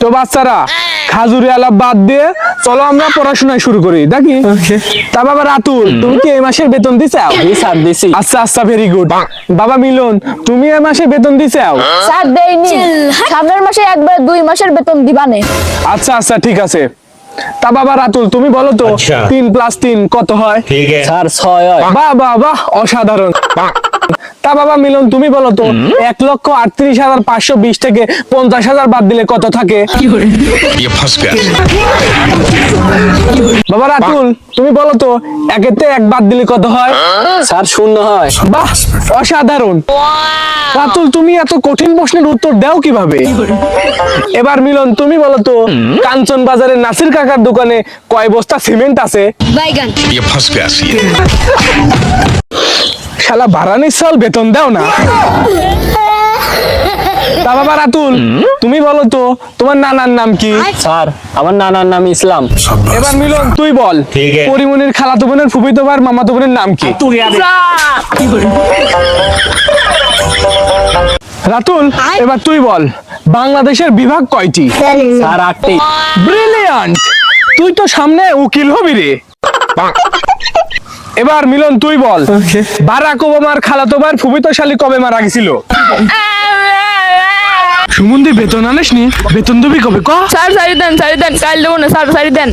তো বাচ্চারা খাজুরি আলাপ বাদ দিয়ে চলো আমরা পড়াশোনা শুরু করি দেখি তা বাবা রাতুল তুমি কি এই মাসের বেতন দিছাও স্যার দিছি। আচ্ছা আচ্ছা ভেরি গুড বাবা মিলন তুমি এই মাসে বেতন দিছাও স্যার দেইনি। সামনের মাসে একবার দুই মাসের বেতন দিবানে। আচ্ছা আচ্ছা ঠিক আছে। তা বাবা রাতুল তুমি বলো তো তিন প্লাস তিন কত হয়? স্যার ছয় হয় বাহ বাহ বাহ অসাধারণ। তা বাবা মিলন তুমি বলো তো এক লক্ষ আটত্রিশ হাজার পাঁচশো বিশ থেকে পঞ্চাশ হাজার বাদ দিলে কত থাকে? বাবা রাতুল তুমি বলো তো একেতে এক বাদ দিলে কত হয়? হ্যাঁ? স্যার শূন্য হয়। বাহ অসাধারণ। রাতুল তুমি এত কঠিন প্রশ্নের উত্তর দাও কীভাবে? এবার মিলন তুমি বলো তো কাঞ্চন বাজারের নাসির কাকার দোকানে কয় বস্তা সিমেন্ট আছে? বাইগান। শালা বারানির সাল বেতন দাও না। তা বাবা রাতুল তুমি বলো তো তোমার নানার নাম কি? স্যার আমার নানার নাম ইসলাম। এবার মিলন তুই বল। পরিমনির খালাতো বোনের ফুফিতো ভাই মামাতো বোনের নাম কি? রাতুল এবার তুই বল বাংলাদেশের বিভাগ কয়টি? স্যার আটটি। ব্রিলিয়ান্ট! তুই তো সামনে উকিল হবি রে। এবার মিলন তুই বল। বারাক ওবামার খালাতো ভাই ফুবিতশালী কবে মারা গেছিল? সুমন্দি বেতন আনিসনি? বেতন দিবি কবে? কো? স্যার সারি দেন সারি দেন কাল দেব না স্যার সারি দেন।